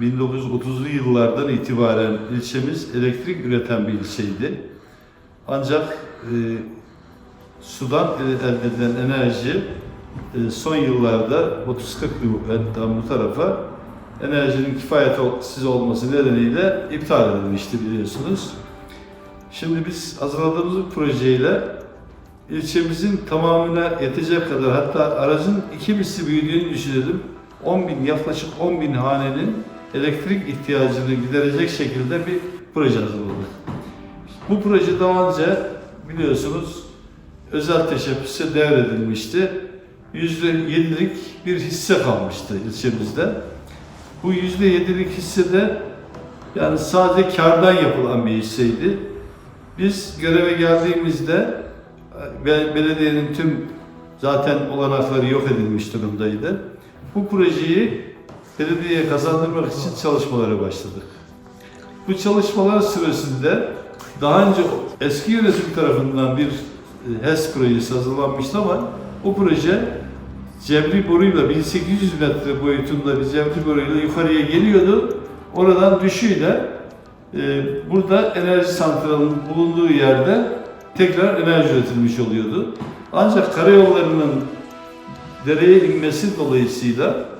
1930'lu yıllardan itibaren ilçemiz elektrik üreten bir ilçeydi. Ancak e, sudan elde edilen enerji e, son yıllarda 30-40 yıldan bu tarafa enerjinin kifayetsiz olması nedeniyle iptal edilmişti biliyorsunuz. Şimdi biz hazırladığımız bu projeyle ilçemizin tamamına yetecek kadar hatta aracın iki misli büyüdüğünü düşünelim. 10 bin, yaklaşık 10 bin hanenin elektrik ihtiyacını giderecek şekilde bir proje hazırladık. Bu proje daha önce biliyorsunuz özel teşebbüse devredilmişti. %7'lik bir hisse kalmıştı ilçemizde. Bu %7'lik hissede yani sadece kardan yapılan bir hisseydi. Biz göreve geldiğimizde ve belediyenin tüm zaten olanakları yok edilmiş durumdaydı. Bu projeyi belediyeye kazandırmak için çalışmalara başladık. Bu çalışmalar sırasında daha önce eski yönetim tarafından bir e, HES projesi hazırlanmıştı ama bu proje cebri boruyla 1800 metre boyutunda bir cebri boruyla yukarıya geliyordu. Oradan düşüyle e, burada enerji santralının bulunduğu yerde tekrar enerji üretilmiş oluyordu. Ancak karayollarının dereye inmesi dolayısıyla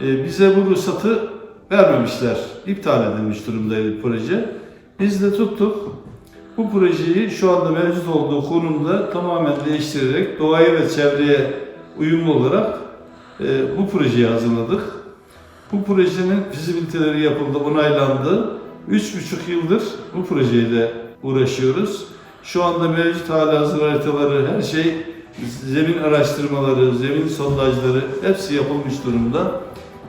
bize bu ruhsatı vermemişler. İptal edilmiş durumdaydı proje. Biz de tuttuk. Bu projeyi şu anda mevcut olduğu konumda tamamen değiştirerek doğaya ve çevreye uyumlu olarak e, bu projeyi hazırladık. Bu projenin fizibiliteleri yapıldı, onaylandı. Üç buçuk yıldır bu projeyle uğraşıyoruz. Şu anda mevcut hali hazır haritaları, her şey, zemin araştırmaları, zemin sondajları hepsi yapılmış durumda.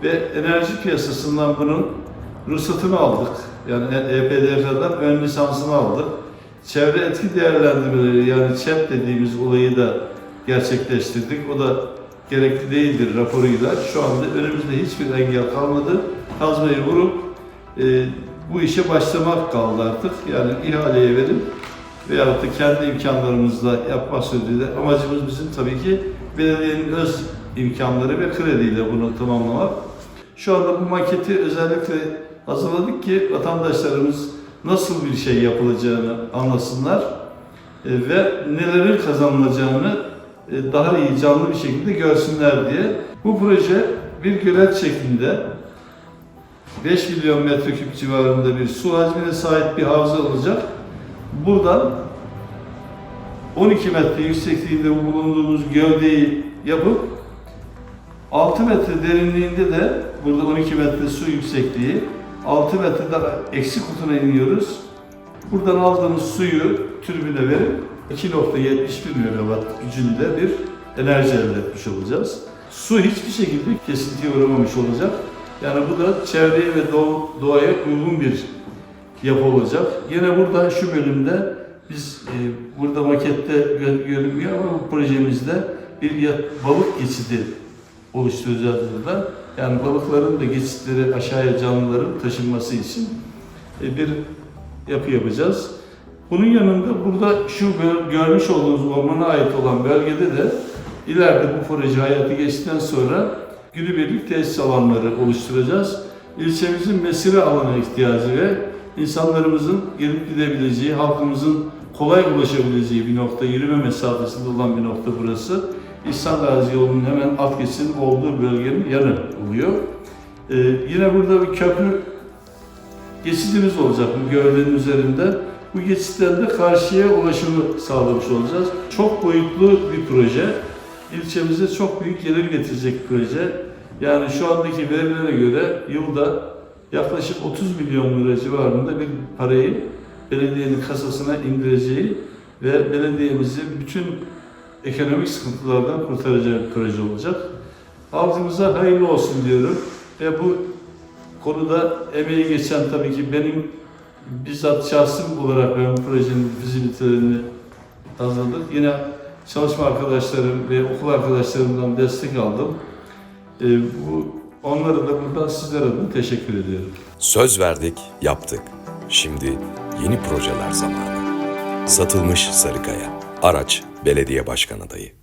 Ve enerji piyasasından bunun ruhsatını aldık. Yani EPDF'den ön lisansını aldık. Çevre etki değerlendirmeleri yani ÇEP dediğimiz olayı da gerçekleştirdik. O da gerekli değildir raporuyla. Şu anda önümüzde hiçbir engel kalmadı. Kazmayı vurup e, bu işe başlamak kaldı artık. Yani ihaleye verip veyahut da kendi imkanlarımızla yapma sözüyle amacımız bizim tabii ki belediyenin öz imkanları ve krediyle bunu tamamlamak. Şu anda bu maketi özellikle hazırladık ki vatandaşlarımız nasıl bir şey yapılacağını anlasınlar e, ve nelerin kazanılacağını e, daha iyi canlı bir şekilde görsünler diye. Bu proje bir gölet şeklinde 5 milyon metreküp civarında bir su hacmine sahip bir havza olacak. Buradan 12 metre yüksekliğinde bu bulunduğumuz gövdeyi yapıp 6 metre derinliğinde de burada 12 metre su yüksekliği 6 metrede eksi kutuna iniyoruz. Buradan aldığımız suyu türbüne verip 2.71 megawatt gücünde bir enerji elde etmiş olacağız. Su hiçbir şekilde kesintiye uğramamış olacak. Yani bu da çevreye ve doğa- doğaya uygun bir yapı olacak. Yine burada şu bölümde biz e, burada makette gö- görünmüyor ama bu projemizde bir balık geçidi oluşturacağız burada. Yani balıkların da geçitleri aşağıya canlıların taşınması için e, bir yapı yapacağız. Bunun yanında burada şu görmüş olduğunuz ormana ait olan bölgede de ileride bu proje hayatı geçtikten sonra günübirlik tesis alanları oluşturacağız. İlçemizin mesire alana ihtiyacı ve insanlarımızın gelip gidebileceği, halkımızın kolay ulaşabileceği bir nokta, yürüme mesafesinde olan bir nokta burası. İhsan Gazi yolunun hemen alt geçidinin olduğu bölgenin yanı oluyor. Ee, yine burada bir köprü geçidimiz olacak bu gövdenin üzerinde. Bu geçitten de karşıya ulaşımı sağlamış olacağız. Çok boyutlu bir proje. İlçemize çok büyük gelir getirecek bir proje. Yani şu andaki verilere göre yılda yaklaşık 30 milyon lira civarında bir parayı belediyenin kasasına indireceği ve belediyemizi bütün ekonomik sıkıntılardan kurtaracağı bir proje olacak. Halkımıza hayırlı olsun diyorum ve bu konuda emeği geçen tabii ki benim bizzat şahsım olarak ben projenin fizibilitelerini hazırladık. Yine çalışma arkadaşlarım ve okul arkadaşlarımdan destek aldım. Ee, bu onlara da buradan sizlere de teşekkür ediyorum. Söz verdik, yaptık. Şimdi yeni projeler zamanı. Satılmış Sarıkaya. Araç Belediye Başkan Adayı.